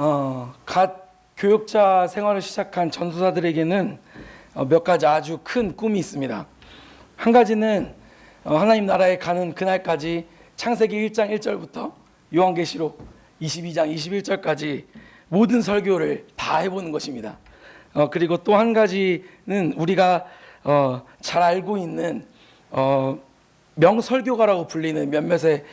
어, 갓 교육자 생활을 시작한 전도사들에게는 어, 몇 가지 아주 큰 꿈이 있습니다. 한 가지는 어, 하나님 나라에 가는 그날까지 창세기 1장 1절부터 요한계시록 22장 21절까지 모든 설교를 다 해보는 것입니다. 어, 그리고 또 한 가지는 우리가 어, 잘 알고 있는 어, 명설교가라고 불리는 몇몇의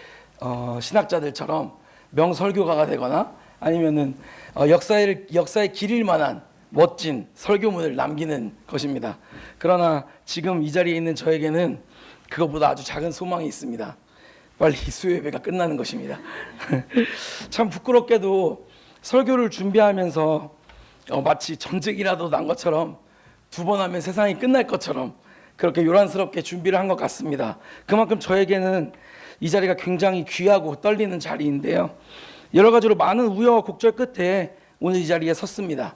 어, 신학자들처럼 명설교가가 되거나 아니면은 어, 역사의 역사에 기릴 만한 멋진 설교문을 남기는 것입니다. 그러나 지금 이 자리에 있는 저에게는 그것보다 아주 작은 소망이 있습니다. 빨리 수요 예배가 끝나는 것입니다. 참 부끄럽게도 설교를 준비하면서 어, 마치 전쟁이라도 난 것처럼 두 번 하면 세상이 끝날 것처럼 그렇게 요란스럽게 준비를 한 것 같습니다. 그만큼 저에게는 이 자리가 굉장히 귀하고 떨리는 자리인데요. 여러 가지로 많은 우여곡절 끝에 오늘 이 자리에 섰습니다.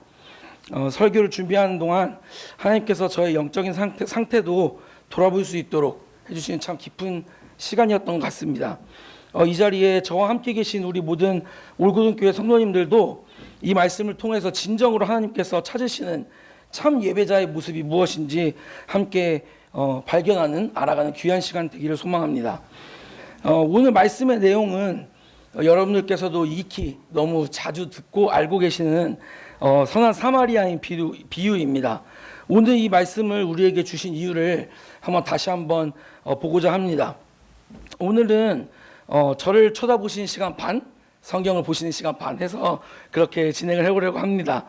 어, 설교를 준비하는 동안 하나님께서 저의 영적인 상태, 상태도 돌아볼 수 있도록 해주시는 참 깊은 시간이었던 것 같습니다. 어, 이 자리에 저와 함께 계신 우리 모든 올고등교회 성도님들도 이 말씀을 통해서 진정으로 하나님께서 찾으시는 참 예배자의 모습이 무엇인지 함께 어, 발견하는 알아가는 귀한 시간 되기를 소망합니다. 어, 오늘 말씀의 내용은 어, 여러분들께서도 익히 너무 자주 듣고 알고 계시는 어, 선한 사마리아인 비유, 비유입니다. 오늘 이 말씀을 우리에게 주신 이유를 한번 다시 한번 어, 보고자 합니다. 오늘은 어, 저를 쳐다보시는 시간 반, 성경을 보시는 시간 반 해서 그렇게 진행을 해보려고 합니다.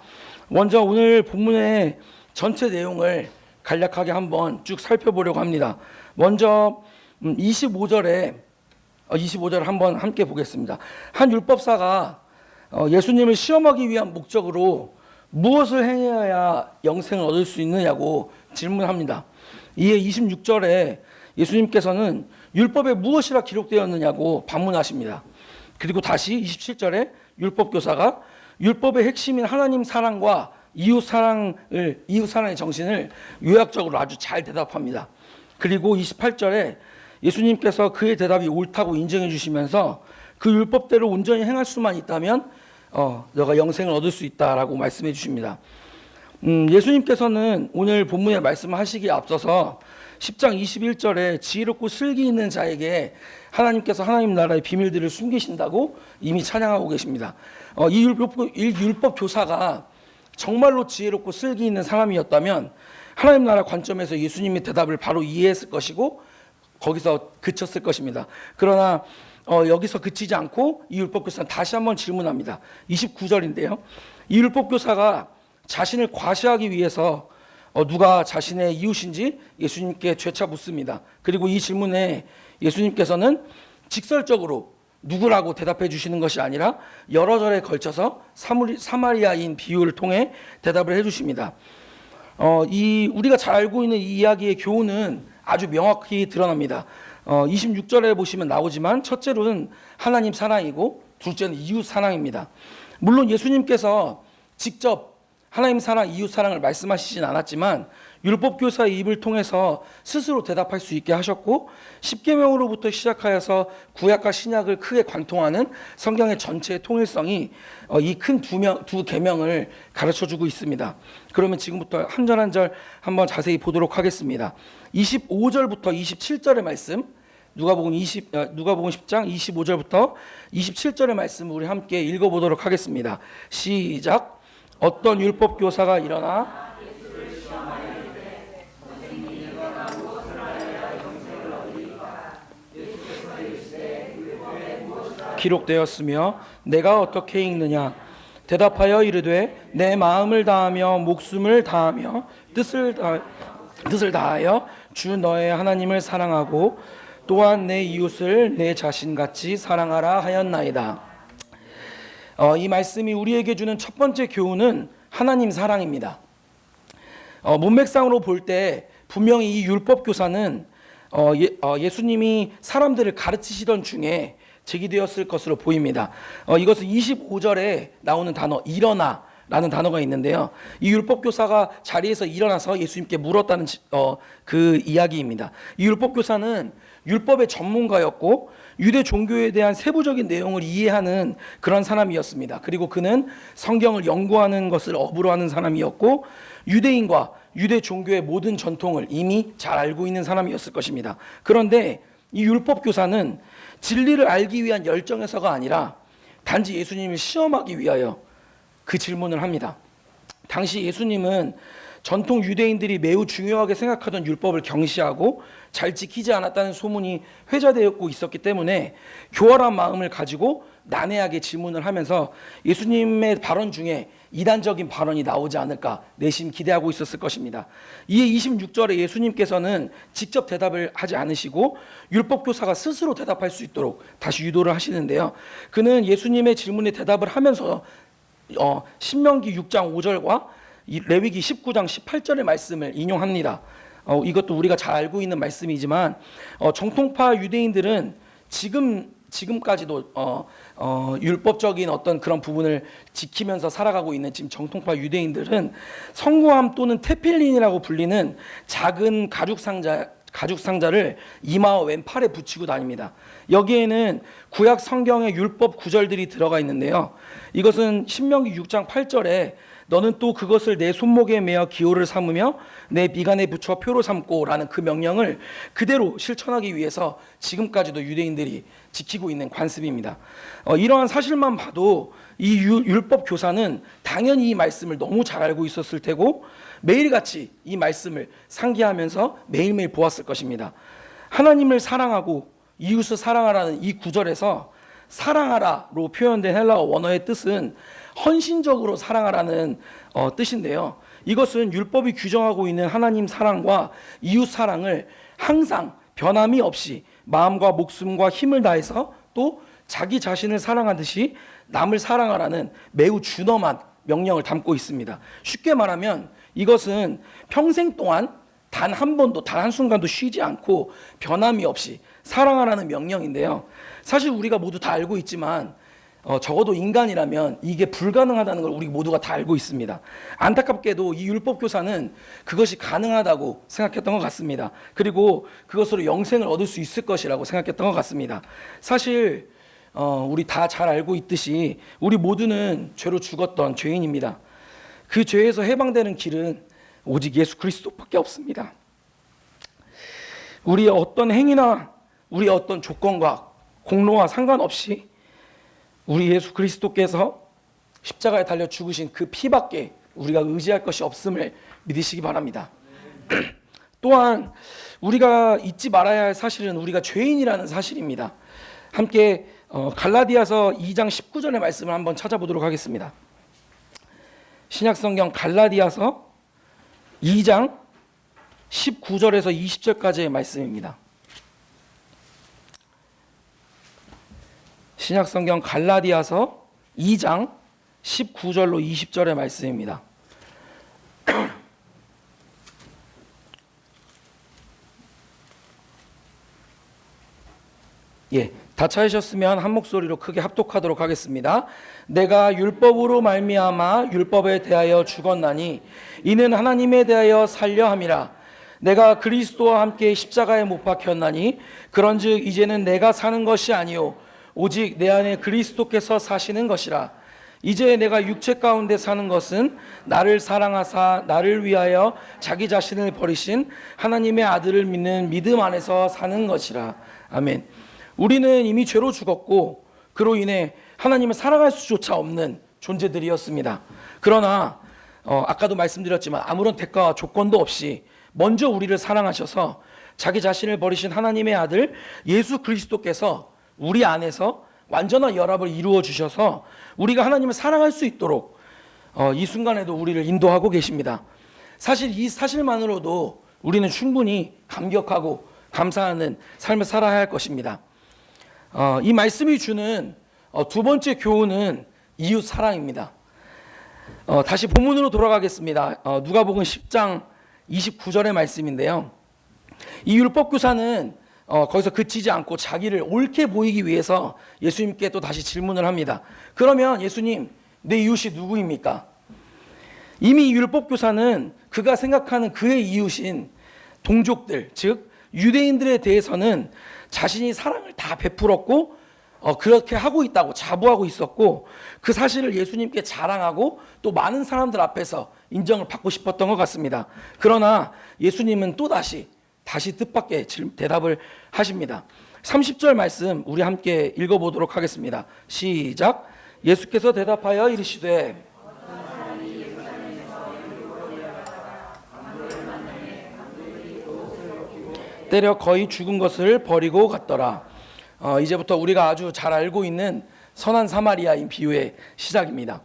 먼저 오늘 본문의 전체 내용을 간략하게 한번 쭉 살펴보려고 합니다. 먼저 음, 25절에 어, 25절 한번 함께 보겠습니다. 한 율법사가 어, 예수님을 시험하기 위한 목적으로 무엇을 행해야 영생을 얻을 수 있느냐고 질문합니다. 이에 26절에 예수님께서는 율법에 무엇이라 기록되었느냐고 반문하십니다. 그리고 다시 27절에 율법 교사가 율법의 핵심인 하나님 사랑과 이웃 사랑을 이웃 사랑의 정신을 요약적으로 아주 잘 대답합니다. 그리고 28절에 예수님께서 그의 대답이 옳다고 인정해 주시면서 그 율법대로 온전히 행할 수만 있다면 어, 너가 영생을 얻을 수 있다라고 말씀해 주십니다. 음, 예수님께서는 오늘 본문에 말씀하시기에 앞서서 10장 21절에 지혜롭고 슬기 있는 자에게 하나님께서 하나님 나라의 비밀들을 숨기신다고 이미 찬양하고 계십니다. 어, 이 율법, 이 율법 교사가 정말로 지혜롭고 슬기 있는 사람이었다면 하나님 나라 관점에서 예수님의 대답을 바로 이해했을 것이고 거기서 그쳤을 것입니다. 그러나 어, 여기서 그치지 않고 이 율법 교사는 다시 한번 질문합니다. 29절인데요. 이 율법 교사가 자신을 과시하기 위해서 어, 누가 자신의 이웃인지 예수님께 죄차 묻습니다. 그리고 이 질문에 예수님께서는 직설적으로 누구라고 대답해 주시는 것이 아니라 여러 절에 걸쳐서 사마리아인 비유를 통해 대답을 해 주십니다. 어, 이 우리가 잘 알고 있는 이 이야기의 교훈은 아주 명확히 드러납니다. 어, 26절에 보시면 나오지만 첫째로는 하나님 사랑이고 둘째는 이웃 사랑입니다. 물론 예수님께서 직접 하나님 사랑, 이웃 사랑을 말씀하시진 않았지만 율법 교사의 입을 통해서 스스로 대답할 수 있게 하셨고 십계명으로부터 시작하여서 구약과 신약을 크게 관통하는 성경의 전체의 통일성이 어, 이큰 두 계명을 가르쳐 주고 있습니다. 그러면 지금부터 한 절 한 절 한번 자세히 보도록 하겠습니다. 25절부터 27절의 말씀 누가복음 20 어, 누가복음 10장 25절부터 27절의 말씀 우리 함께 읽어 보도록 하겠습니다. 시작. 어떤 율법 교사가 일어나 기록되었으며 내가 어떻게 읽느냐 대답하여 이르되 내 마음을 다하며 목숨을 다하며 뜻을 다 뜻을 다하여 주 너의 하나님을 사랑하고 또한 내 이웃을 내 자신 같이 사랑하라 하였나이다. 어, 이 말씀이 우리에게 주는 첫 번째 교훈은 하나님 사랑입니다. 어, 문맥상으로 볼 때 분명히 이 율법 교사는 어, 예, 어, 예수님이 사람들을 가르치시던 중에 제기되었을 것으로 보입니다. 어, 이것은 25절에 나오는 단어 일어나 라는 단어가 있는데요. 이 율법 교사가 자리에서 일어나서 예수님께 물었다는 어, 그 이야기입니다. 이 율법 교사는 율법의 전문가였고 유대 종교에 대한 세부적인 내용을 이해하는 그런 사람이었습니다. 그리고 그는 성경을 연구하는 것을 업으로 하는 사람이었고 유대인과 유대 종교의 모든 전통을 이미 잘 알고 있는 사람이었을 것입니다. 그런데 이 율법 교사는 진리를 알기 위한 열정에서가 아니라 단지 예수님을 시험하기 위하여 그 질문을 합니다. 당시 예수님은 전통 유대인들이 매우 중요하게 생각하던 율법을 경시하고 잘 지키지 않았다는 소문이 회자되었고 있었기 때문에 교활한 마음을 가지고 난해하게 질문을 하면서 예수님의 발언 중에 이단적인 발언이 나오지 않을까 내심 기대하고 있었을 것입니다. 이에 26절에 예수님께서는 직접 대답을 하지 않으시고 율법 교사가 스스로 대답할 수 있도록 다시 유도를 하시는데요. 그는 예수님의 질문에 대답을 하면서 어, 신명기 6장 5절과 이 레위기 19장 18절의 말씀을 인용합니다. 어, 이것도 우리가 잘 알고 있는 말씀이지만 어, 정통파 유대인들은 지금 지금까지도 어, 어, 율법적인 어떤 그런 부분을 지키면서 살아가고 있는 지금 정통파 유대인들은 성구함 또는 테필린이라고 불리는 작은 가죽 상자 가죽 상자를 이마와 왼팔에 붙이고 다닙니다. 여기에는 구약 성경의 율법 구절들이 들어가 있는데요. 이것은 신명기 6장 8절에 너는 또 그것을 내 손목에 매어 기호를 삼으며 내 미간에 붙여 표로 삼고라는 그 명령을 그대로 실천하기 위해서 지금까지도 유대인들이 지키고 있는 관습입니다. 어, 이러한 사실만 봐도 이 유- 율법 교사는 당연히 이 말씀을 너무 잘 알고 있었을 테고 매일같이 이 말씀을 상기하면서 매일매일 보았을 것입니다. 하나님을 사랑하고 이웃을 사랑하라는 이 구절에서 사랑하라로 표현된 헬라어 원어의 뜻은 헌신적으로 사랑하라는 어, 뜻인데요. 이것은 율법이 규정하고 있는 하나님 사랑과 이웃 사랑을 항상 변함이 없이 마음과 목숨과 힘을 다해서 또 자기 자신을 사랑하듯이 남을 사랑하라는 매우 준엄한 명령을 담고 있습니다. 쉽게 말하면 이것은 평생 동안 단 한 번도 단 한 순간도 쉬지 않고 변함이 없이 사랑하라는 명령인데요. 사실 우리가 모두 다 알고 있지만 어, 적어도 인간이라면 이게 불가능하다는 걸 우리 모두가 다 알고 있습니다. 안타깝게도 이 율법 교사는 그것이 가능하다고 생각했던 것 같습니다. 그리고 그것으로 영생을 얻을 수 있을 것이라고 생각했던 것 같습니다. 사실 어, 우리 다 잘 알고 있듯이 우리 모두는 죄로 죽었던 죄인입니다. 그 죄에서 해방되는 길은 오직 예수 그리스도밖에 없습니다. 우리의 어떤 행위나 우리의 어떤 조건과 공로와 상관없이 우리 예수 그리스도께서 십자가에 달려 죽으신 그 피밖에 우리가 의지할 것이 없음을 믿으시기 바랍니다. 또한 우리가 잊지 말아야 할 사실은 우리가 죄인이라는 사실입니다. 함께 어, 갈라디아서 2장 19절의 말씀을 한번 찾아보도록 하겠습니다. 신약성경 갈라디아서 2장 19절에서 20절까지의 말씀입니다. 신약 성경 갈라디아서 2장 19절로 20절의 말씀입니다. 예, 다 찾으셨으면 한 목소리로 크게 합독하도록 하겠습니다. 내가 율법으로 말미암아 율법에 대하여 죽었나니 이는 하나님에 대하여 살려 함이라. 내가 그리스도와 함께 십자가에 못 박혔나니 그런즉 이제는 내가 사는 것이 아니요 오직 내 안에 그리스도께서 사시는 것이라. 이제 내가 육체 가운데 사는 것은 나를 사랑하사 나를 위하여 자기 자신을 버리신 하나님의 아들을 믿는 믿음 안에서 사는 것이라. 아멘. 우리는 이미 죄로 죽었고 그로 인해 하나님을 사랑할 수조차 없는 존재들이었습니다. 그러나 어, 아까도 말씀드렸지만 아무런 대가와 조건도 없이 먼저 우리를 사랑하셔서 자기 자신을 버리신 하나님의 아들 예수 그리스도께서 우리 안에서 완전한 연합을 이루어 주셔서 우리가 하나님을 사랑할 수 있도록 어, 이 순간에도 우리를 인도하고 계십니다. 사실 이 사실만으로도 우리는 충분히 감격하고 감사하는 삶을 살아야 할 것입니다. 어, 이 말씀이 주는 어, 두 번째 교훈은 이웃 사랑입니다. 어, 다시 본문으로 돌아가겠습니다. 어, 누가복음 10장 29절의 말씀인데요. 이 율법 교사는 어, 거기서 그치지 않고 자기를 옳게 보이기 위해서 예수님께 또 다시 질문을 합니다. 그러면 예수님, 내 이웃이 누구입니까? 이미 율법 교사는 그가 생각하는 그의 이웃인 동족들, 즉 유대인들에 대해서는 자신이 사랑을 다 베풀었고 어, 그렇게 하고 있다고 자부하고 있었고 그 사실을 예수님께 자랑하고 또 많은 사람들 앞에서 인정을 받고 싶었던 것 같습니다. 그러나 예수님은 또 다시 다시 뜻밖의 질- 대답을 하십니다. 30절 말씀 우리 함께 읽어보도록 하겠습니다. 시작. 예수께서 대답하여 이르시되 때려 거의 죽은 것을 버리고 갔더라. 어, 이제부터 우리가 아주 잘 알고 있는 선한 사마리아인 비유의 시작입니다.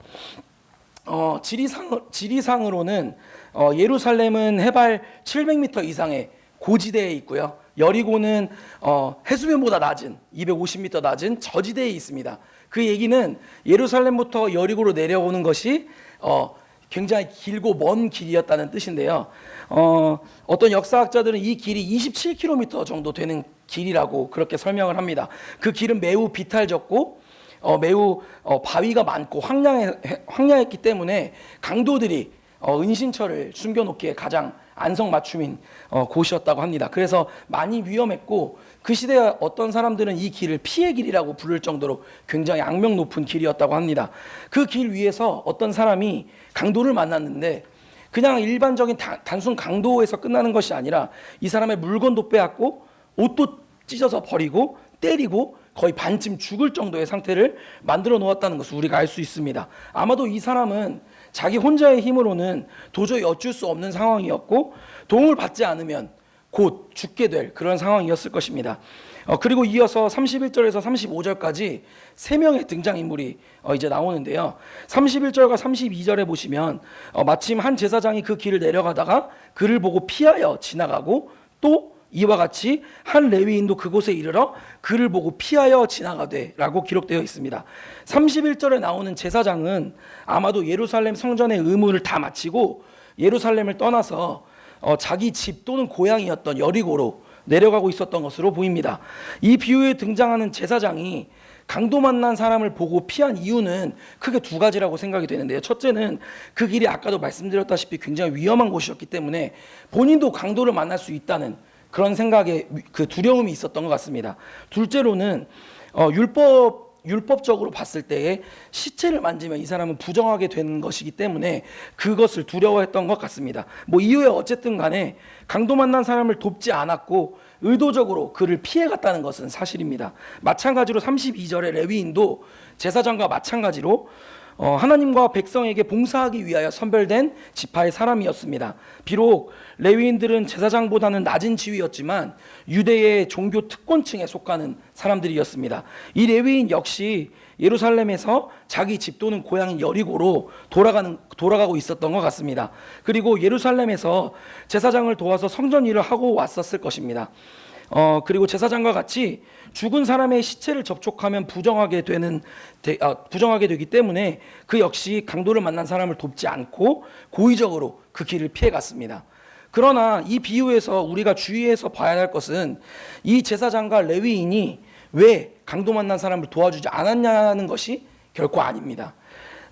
어, 지리상, 지리상으로는 어, 예루살렘은 해발 700m 이상의 고지대에 있고요. 여리고는 어, 해수면보다 낮은 250m 낮은 저지대에 있습니다. 그 얘기는 예루살렘부터 여리고로 내려오는 것이 어, 굉장히 길고 먼 길이었다는 뜻인데요. 어, 어떤 역사학자들은 이 길이 27km 정도 되는 길이라고 그렇게 설명을 합니다. 그 길은 매우 비탈졌고 어, 매우 어, 바위가 많고 황량해, 황량했기 때문에 강도들이 어, 은신처를 숨겨놓기에 가장 안성 맞춤인 어, 곳이었다고 합니다. 그래서 많이 위험했고 그 시대에 어떤 사람들은 이 길을 피해 길이라고 부를 정도로 굉장히 악명 높은 길이었다고 합니다. 그 길 위에서 어떤 사람이 강도를 만났는데 그냥 일반적인 다- 단순 강도에서 끝나는 것이 아니라 이 사람의 물건도 빼앗고 옷도 찢어서 버리고 때리고 거의 반쯤 죽을 정도의 상태를 만들어 놓았다는 것을 우리가 알 수 있습니다. 아마도 이 사람은 자기 혼자의 힘으로는 도저히 어쩔 수 없는 상황이었고 도움을 받지 않으면 곧 죽게 될 그런 상황이었을 것입니다. 어, 그리고 이어서 31절에서 35절까지 세 명의 등장인물이 어, 이제 나오는데요. 31절과 32절에 보시면 어, 마침 한 제사장이 그 길을 내려가다가 그를 보고 피하여 지나가고 또 이와 같이 한 레위인도 그곳에 이르러 그를 보고 피하여 지나가되라고 기록되어 있습니다. 31절에 나오는 제사장은 아마도 예루살렘 성전의 의무를 다 마치고 예루살렘을 떠나서 어, 자기 집 또는 고향이었던 여리고로 내려가고 있었던 것으로 보입니다. 이 비유에 등장하는 제사장이 강도 만난 사람을 보고 피한 이유는 크게 두 가지라고 생각이 되는데요. 첫째는 그 길이 아까도 말씀드렸다시피 굉장히 위험한 곳이었기 때문에 본인도 강도를 만날 수 있다는 그런 생각에 위- 그 두려움이 있었던 것 같습니다. 둘째로는 어, 율법 율법적으로 봤을 때에 시체를 만지면 이 사람은 부정하게 되는 것이기 때문에 그것을 두려워했던 것 같습니다. 뭐 이후에 어쨌든 간에 강도 만난 사람을 돕지 않았고 의도적으로 그를 피해 갔다는 것은 사실입니다. 마찬가지로 32절의 레위인도 제사장과 마찬가지로 어, 하나님과 백성에게 봉사하기 위하여 선별된 지파의 사람이었습니다. 비록 레위인들은 제사장보다는 낮은 지위였지만 유대의 종교 특권층에 속하는 사람들이었습니다. 이 레위인 역시 예루살렘에서 자기 집 또는 고향인 여리고로 돌아가는 돌아가고 있었던 것 같습니다. 그리고 예루살렘에서 제사장을 도와서 성전 일을 하고 왔었을 것입니다. 어 그리고 제사장과 같이 죽은 사람의 시체를 접촉하면 부정하게 되는 대- 아, 부정하게 되기 때문에 그 역시 강도를 만난 사람을 돕지 않고 고의적으로 그 길을 피해 갔습니다. 그러나 이 비유에서 우리가 주의해서 봐야 할 것은 이 제사장과 레위인이 왜 강도 만난 사람을 도와주지 않았냐는 것이 결코 아닙니다.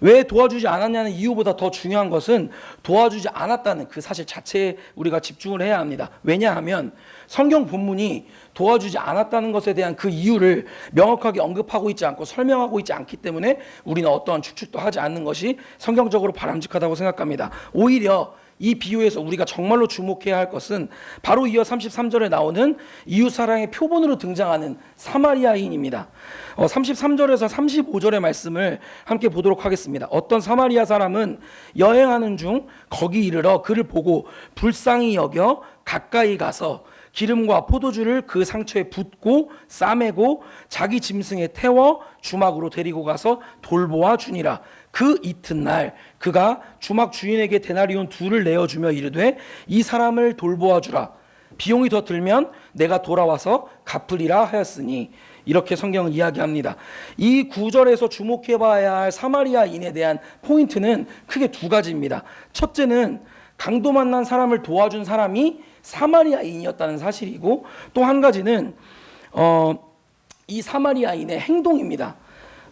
왜 도와주지 않았냐는 이유보다 더 중요한 것은 도와주지 않았다는 그 사실 자체에 우리가 집중을 해야 합니다. 왜냐하면 성경 본문이 도와주지 않았다는 것에 대한 그 이유를 명확하게 언급하고 있지 않고 설명하고 있지 않기 때문에 우리는 어떠한 추측도 하지 않는 것이 성경적으로 바람직하다고 생각합니다. 오히려 이 비유에서 우리가 정말로 주목해야 할 것은 바로 이어 33절에 나오는 이웃 사랑의 표본으로 등장하는 사마리아인입니다. 어, 33절에서 35절의 말씀을 함께 보도록 하겠습니다. 어떤 사마리아 사람은 여행하는 중 거기 이르러 그를 보고 불쌍히 여겨 가까이 가서 기름과 포도주를 그 상처에 붓고 싸매고 자기 짐승에 태워 주막으로 데리고 가서 돌보아 주니라. 그 이튿날 그가 주막 주인에게 데나리온 둘을 내어주며 이르되 이 사람을 돌보아 주라. 비용이 더 들면 내가 돌아와서 갚으리라 하였으니 이렇게 성경은 이야기합니다. 이 구절에서 주목해 봐야 할 사마리아인에 대한 포인트는 크게 두 가지입니다. 첫째는 강도 만난 사람을 도와준 사람이 사마리아인이었다는 사실이고 또 한 가지는 어, 이 사마리아인의 행동입니다.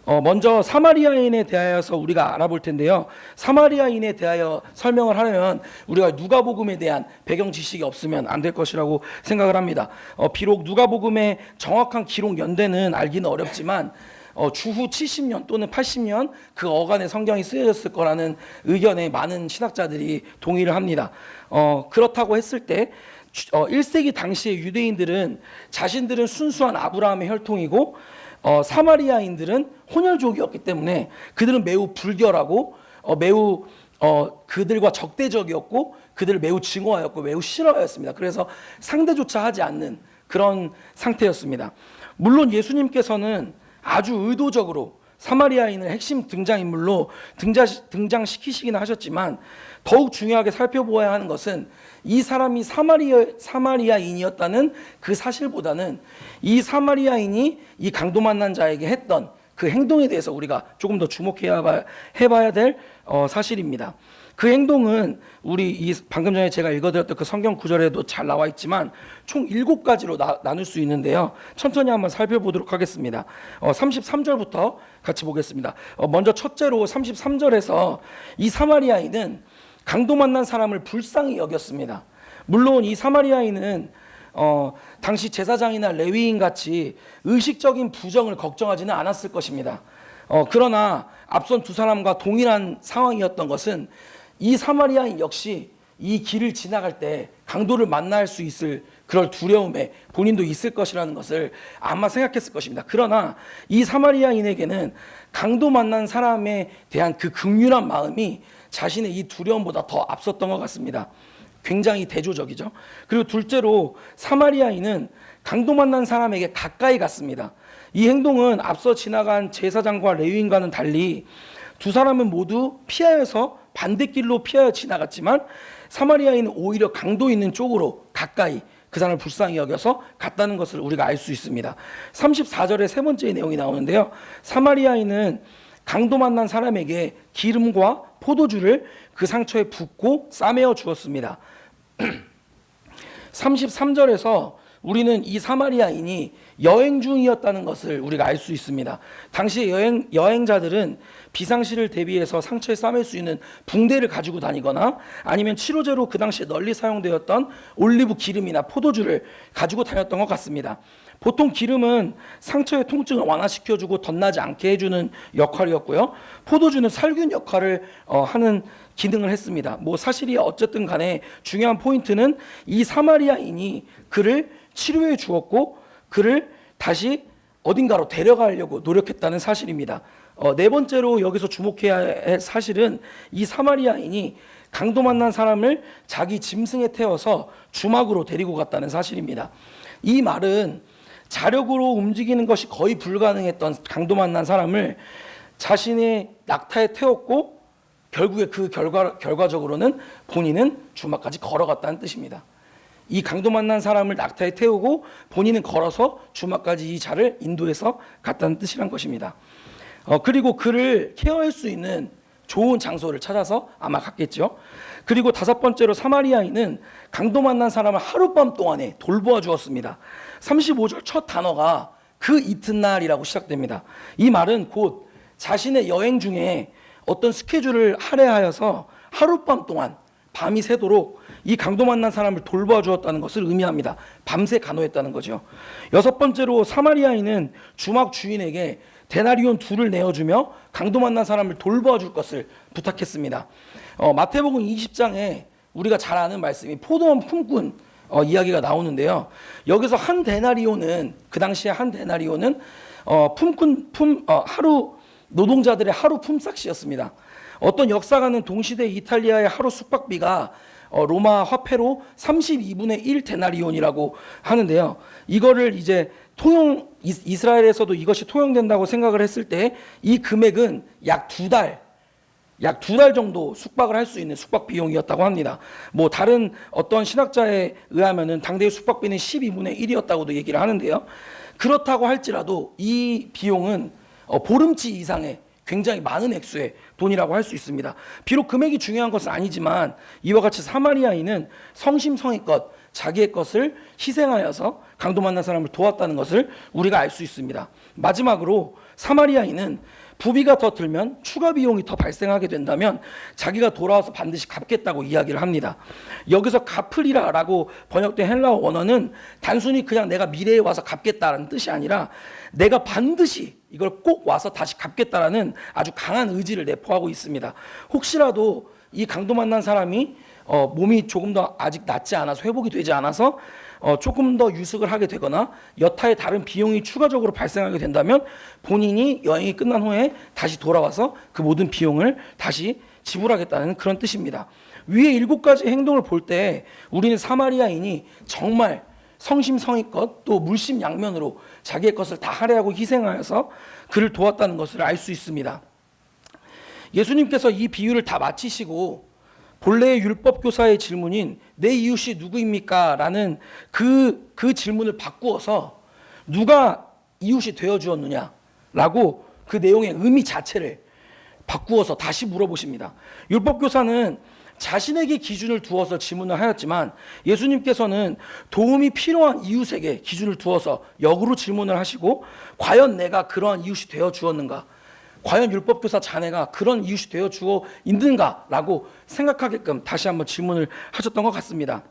어, 먼저 사마리아인에 대하여서 우리가 알아볼 텐데요. 사마리아인에 대하여 설명을 하려면 우리가 누가복음에 대한 배경 지식이 없으면 안 될 것이라고 생각을 합니다. 어, 비록 누가복음의 정확한 기록 연대는 알기는 어렵지만 어, 주후 70년 또는 80년 그 어간의 성경이 쓰여졌을 거라는 의견에 많은 신학자들이 동의를 합니다. 어, 그렇다고 했을 때 주- 어, 1세기 당시의 유대인들은 자신들은 순수한 아브라함의 혈통이고 어, 사마리아인들은 혼혈족이었기 때문에 그들은 매우 불결하고 어, 매우 어, 그들과 적대적이었고 그들을 매우 증오하였고 매우 싫어하였습니다. 그래서 상대조차 하지 않는 그런 상태였습니다. 물론 예수님께서는 아주 의도적으로 사마리아인을 핵심 등장인물로 등장, 등장시키시긴 하셨지만 더욱 중요하게 살펴보아야 하는 것은 이 사람이 사마리아, 사마리아인이었다는 그 사실보다는 이 사마리아인이 이 강도 만난 자에게 했던 그 행동에 대해서 우리가 조금 더 주목해야 봐- 해봐야 될 어, 사실입니다. 그 행동은 우리 이 방금 전에 제가 읽어드렸던 그 성경 구절에도 잘 나와 있지만 총 일곱 가지로 나, 나눌 수 있는데요. 천천히 한번 살펴보도록 하겠습니다. 어, 33절부터 같이 보겠습니다. 어, 먼저 첫째로 33절에서 이 사마리아인은 강도 만난 사람을 불쌍히 여겼습니다. 물론 이 사마리아인은 어, 당시 제사장이나 레위인 같이 의식적인 부정을 걱정하지는 않았을 것입니다. 어, 그러나 앞선 두 사람과 동일한 상황이었던 것은 이 사마리아인 역시 이 길을 지나갈 때 강도를 만날 수 있을 그럴 두려움에 본인도 있을 것이라는 것을 아마 생각했을 것입니다. 그러나 이 사마리아인에게는 강도 만난 사람에 대한 그 극률한 마음이 자신의 이 두려움보다 더 앞섰던 것 같습니다. 굉장히 대조적이죠. 그리고 둘째로 사마리아인은 강도 만난 사람에게 가까이 갔습니다. 이 행동은 앞서 지나간 제사장과 레위인과는 달리 두 사람은 모두 피하여서 반대길로 피하여 지나갔지만 사마리아인은 오히려 강도 있는 쪽으로 가까이 그 사람을 불쌍히 여겨서 갔다는 것을 우리가 알 수 있습니다. 34절에 세 번째 내용이 나오는데요. 사마리아인은 강도 만난 사람에게 기름과 포도주를 그 상처에 붓고 싸매어 주었습니다. 33절에서 우리는 이 사마리아인이 여행 중이었다는 것을 우리가 알 수 있습니다. 당시 여행 여행자들은 비상시를 대비해서 상처에 싸맬 수 있는 붕대를 가지고 다니거나 아니면 치료제로 그 당시에 널리 사용되었던 올리브 기름이나 포도주를 가지고 다녔던 것 같습니다. 보통 기름은 상처의 통증을 완화시켜주고 덧나지 않게 해주는 역할이었고요. 포도주는 살균 역할을 어, 하는 기능을 했습니다. 뭐 사실이 어쨌든 간에 중요한 포인트는 이 사마리아인이 그를 치료해 주었고 그를 다시 어딘가로 데려가려고 노력했다는 사실입니다. 어, 네 번째로 여기서 주목해야 할 사실은 이 사마리아인이 강도 만난 사람을 자기 짐승에 태워서 주막으로 데리고 갔다는 사실입니다. 이 말은 자력으로 움직이는 것이 거의 불가능했던 강도 만난 사람을 자신의 낙타에 태웠고 결국에 그 결과 결과적으로는 본인은 주막까지 걸어갔다는 뜻입니다. 이 강도 만난 사람을 낙타에 태우고 본인은 걸어서 주막까지 이 자를 인도해서 갔다는 뜻이란 것입니다. 어, 그리고 그를 케어할 수 있는 좋은 장소를 찾아서 아마 갔겠죠. 그리고 다섯 번째로 사마리아인은 강도 만난 사람을 하룻밤 동안에 돌보아 주었습니다. 35절 첫 단어가 그 이튿날이라고 시작됩니다. 이 말은 곧 자신의 여행 중에 어떤 스케줄을 할애하여서 하룻밤 동안 밤이 새도록 이 강도 만난 사람을 돌보아 주었다는 것을 의미합니다. 밤새 간호했다는 거죠. 여섯 번째로 사마리아인은 주막 주인에게 데나리온 둘을 내어주며 강도 만난 사람을 돌보아 줄 것을 부탁했습니다. 어, 마태복음 20장에 우리가 잘 아는 말씀이 포도원 품꾼 어, 이야기가 나오는데요. 여기서 한 데나리온은 그 당시에 한 데나리온은 어, 품꾼 품 어, 하루 노동자들의 하루 품삯이었습니다. 어떤 역사가는 동시대 이탈리아의 하루 숙박비가 어, 로마 화폐로 32분의 1 데나리온이라고 하는데요. 이거를 이제 통용 이- 이스라엘에서도 이것이 통용된다고 생각을 했을 때 이 금액은 약 두 달, 약 두 달 정도 숙박을 할 수 있는 숙박 비용이었다고 합니다. 뭐 다른 어떤 신학자에 의하면은 당대의 숙박비는 12분의 1이었다고도 얘기를 하는데요. 그렇다고 할지라도 이 비용은 어, 보름치 이상의 굉장히 많은 액수의 돈이라고 할 수 있습니다. 비록 금액이 중요한 것은 아니지만 이와 같이 사마리아인은 성심성의껏 자기의 것을 희생하여서 강도 만난 사람을 도왔다는 것을 우리가 알 수 있습니다. 마지막으로 사마리아인은 부비가 더 들면 추가 비용이 더 발생하게 된다면 자기가 돌아와서 반드시 갚겠다고 이야기를 합니다. 여기서 갚으리라라고 번역된 헬라어 원어는 단순히 그냥 내가 미래에 와서 갚겠다라는 뜻이 아니라 내가 반드시 이걸 꼭 와서 다시 갚겠다라는 아주 강한 의지를 내포하고 있습니다. 혹시라도 이 강도 만난 사람이 어, 몸이 조금 더 아직 낫지 않아서 회복이 되지 않아서 어, 조금 더 유숙을 하게 되거나 여타의 다른 비용이 추가적으로 발생하게 된다면 본인이 여행이 끝난 후에 다시 돌아와서 그 모든 비용을 다시 지불하겠다는 그런 뜻입니다. 위에 일곱 가지 행동을 볼 때 우리는 사마리아인이 정말 성심성의껏 또 물심양면으로 자기의 것을 다 할애하고 희생하여서 그를 도왔다는 것을 알 수 있습니다. 예수님께서 이 비유를 다 마치시고 본래의 율법 교사의 질문인 내 이웃이 누구입니까? 라는 그, 그 질문을 바꾸어서 누가 이웃이 되어 주었느냐? 라고 그 내용의 의미 자체를 바꾸어서 다시 물어보십니다. 율법 교사는 자신에게 기준을 두어서 질문을 하였지만 예수님께서는 도움이 필요한 이웃에게 기준을 두어서 역으로 질문을 하시고 과연 내가 그러한 이웃이 되어 주었는가? 과연 율법교사 자네가 그런 이웃이 되어 주어 있는가라고 생각하게끔 다시 한번 질문을 하셨던 것 같습니다.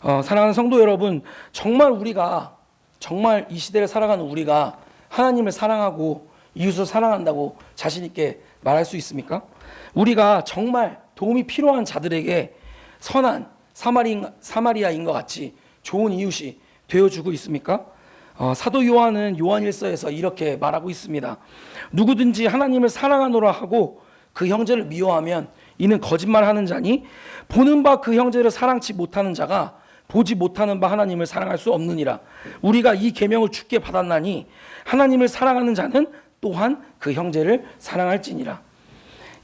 어, 사랑하는 성도 여러분, 정말 우리가 정말 이 시대를 살아가는 우리가 하나님을 사랑하고 이웃을 사랑한다고 자신 있게 말할 수 있습니까? 우리가 정말 도움이 필요한 자들에게 선한 사마리, 사마리아인 것 같이 좋은 이웃이 되어주고 있습니까? 어, 사도 요한은 요한일서에서 이렇게 말하고 있습니다. 누구든지 하나님을 사랑하노라 하고 그 형제를 미워하면 이는 거짓말하는 자니 보는 바 그 형제를 사랑치 못하는 자가 보지 못하는 바 하나님을 사랑할 수 없느니라. 우리가 이 계명을 주께 받았나니 하나님을 사랑하는 자는 또한 그 형제를 사랑할지니라.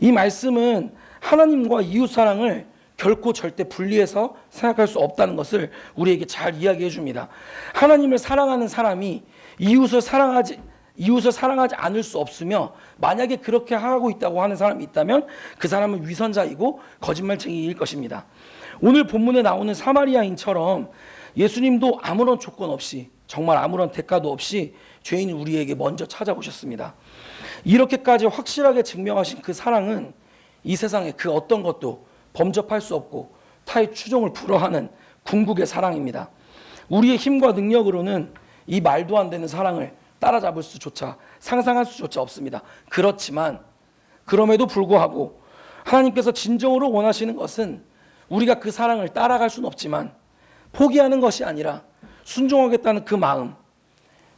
이 말씀은 하나님과 이웃 사랑을 결코 절대 분리해서 생각할 수 없다는 것을 우리에게 잘 이야기해 줍니다. 하나님을 사랑하는 사람이 이웃을 사랑하지 이웃을 사랑하지 않을 수 없으며 만약에 그렇게 하고 있다고 하는 사람이 있다면 그 사람은 위선자이고 거짓말쟁이일 것입니다. 오늘 본문에 나오는 사마리아인처럼 예수님도 아무런 조건 없이 정말 아무런 대가도 없이 죄인 우리에게 먼저 찾아오셨습니다. 이렇게까지 확실하게 증명하신 그 사랑은 이 세상에 그 어떤 것도 범접할 수 없고 타의 추종을 불허하는 궁극의 사랑입니다. 우리의 힘과 능력으로는 이 말도 안 되는 사랑을 따라잡을 수조차 상상할 수조차 없습니다. 그렇지만 그럼에도 불구하고 하나님께서 진정으로 원하시는 것은 우리가 그 사랑을 따라갈 수는 없지만 포기하는 것이 아니라 순종하겠다는 그 마음,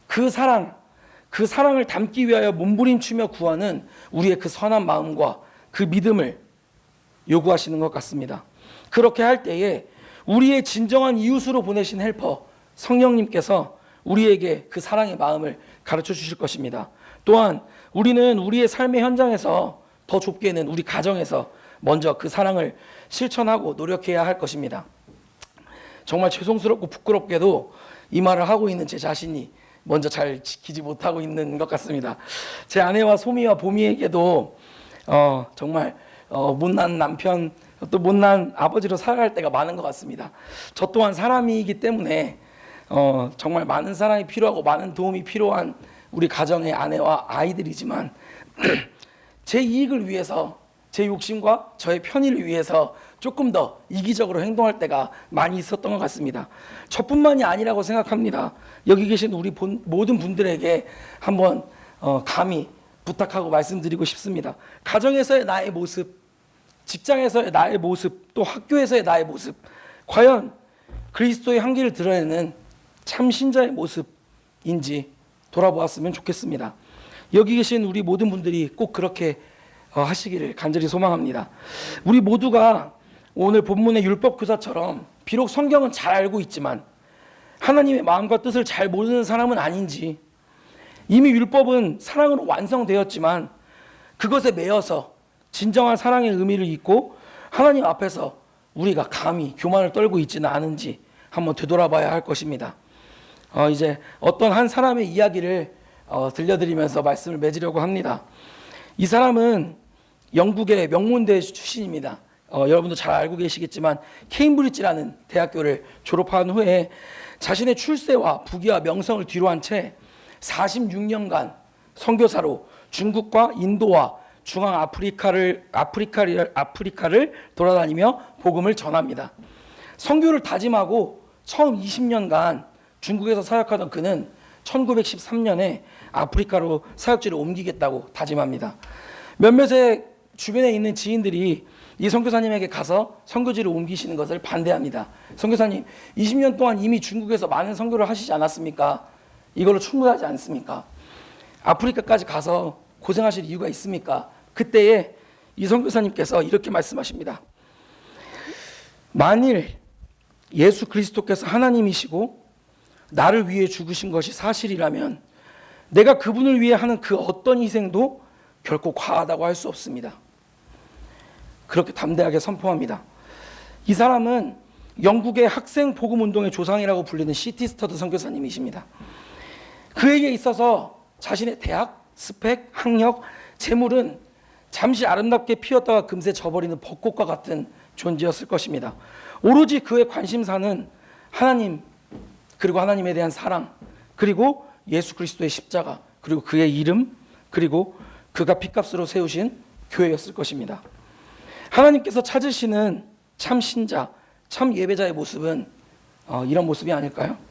그 사랑, 그 사랑을 담기 위하여 몸부림치며 구하는 우리의 그 선한 마음과 그 믿음을 요구하시는 것 같습니다. 그렇게 할 때에 우리의 진정한 이웃으로 보내신 헬퍼 성령님께서 우리에게 그 사랑의 마음을 가르쳐 주실 것입니다. 또한 우리는 우리의 삶의 현장에서 더 좁게는 우리 가정에서 먼저 그 사랑을 실천하고 노력해야 할 것입니다. 정말 죄송스럽고 부끄럽게도 이 말을 하고 있는 제 자신이 먼저 잘 지키지 못하고 있는 것 같습니다. 제 아내와 소미와 보미에게도 어, 정말 어, 못난 남편 또 못난 아버지로 살아갈 때가 많은 것 같습니다. 저 또한 사람이기 때문에 어, 정말 많은 사랑이 필요하고 많은 도움이 필요한 우리 가정의 아내와 아이들이지만 제 이익을 위해서 제 욕심과 저의 편의를 위해서 조금 더 이기적으로 행동할 때가 많이 있었던 것 같습니다. 저뿐만이 아니라고 생각합니다. 여기 계신 우리 본, 모든 분들에게 한번 어, 감히 부탁하고 말씀드리고 싶습니다. 가정에서의 나의 모습, 직장에서의 나의 모습, 또 학교에서의 나의 모습, 과연 그리스도의 향기를 드러내는 참 신자의 모습인지 돌아보았으면 좋겠습니다. 여기 계신 우리 모든 분들이 꼭 그렇게 어, 하시기를 간절히 소망합니다. 우리 모두가 오늘 본문의 율법 교사처럼 비록 성경은 잘 알고 있지만 하나님의 마음과 뜻을 잘 모르는 사람은 아닌지 이미 율법은 사랑으로 완성되었지만 그것에 매여서 진정한 사랑의 의미를 잊고 하나님 앞에서 우리가 감히 교만을 떨고 있지는 않은지 한번 되돌아봐야 할 것입니다. 어, 이제 어떤 한 사람의 이야기를 어, 들려드리면서 말씀을 맺으려고 합니다. 이 사람은 영국의 명문대 출신입니다. 어, 여러분도 잘 알고 계시겠지만 케임브리지라는 대학교를 졸업한 후에 자신의 출세와 부귀와 명성을 뒤로한 채 46년간 선교사로 중국과 인도와 중앙 아프리카를 아프리카를 아프리카를 돌아다니며 복음을 전합니다. 선교를 다짐하고 처음 20년간 중국에서 사역하던 그는 1913년에 아프리카로 사역지를 옮기겠다고 다짐합니다. 몇몇의 주변에 있는 지인들이 이 선교사님에게 가서 선교지를 옮기시는 것을 반대합니다. 선교사님, 20년 동안 이미 중국에서 많은 선교를 하시지 않았습니까? 이걸로 충분하지 않습니까? 아프리카까지 가서 고생하실 이유가 있습니까? 그때에 이 선교사님께서 이렇게 말씀하십니다. 만일 예수 그리스도께서 하나님이시고 나를 위해 죽으신 것이 사실이라면 내가 그분을 위해 하는 그 어떤 희생도 결코 과하다고 할 수 없습니다. 그렇게 담대하게 선포합니다. 이 사람은 영국의 학생 복음 운동의 조상이라고 불리는 시티 스터드 선교사님이십니다. 그에게 있어서 자신의 대학, 스펙, 학력, 재물은 잠시 아름답게 피었다가 금세 져버리는 벚꽃과 같은 존재였을 것입니다. 오로지 그의 관심사는 하나님 그리고 하나님에 대한 사랑 그리고 예수 그리스도의 십자가 그리고 그의 이름 그리고 그가 피값으로 세우신 교회였을 것입니다. 하나님께서 찾으시는 참 신자, 참 예배자의 모습은 어, 이런 모습이 아닐까요?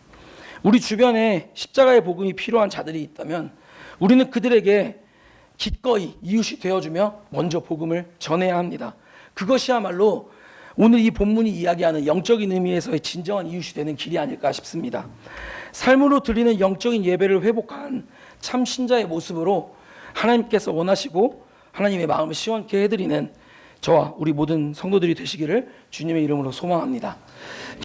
우리 주변에 십자가의 복음이 필요한 자들이 있다면 우리는 그들에게 기꺼이 이웃이 되어주며 먼저 복음을 전해야 합니다. 그것이야말로 오늘 이 본문이 이야기하는 영적인 의미에서의 진정한 이웃이 되는 길이 아닐까 싶습니다. 삶으로 드리는 영적인 예배를 회복한 참 신자의 모습으로 하나님께서 원하시고 하나님의 마음을 시원케 해드리는 저와 우리 모든 성도들이 되시기를 주님의 이름으로 소망합니다.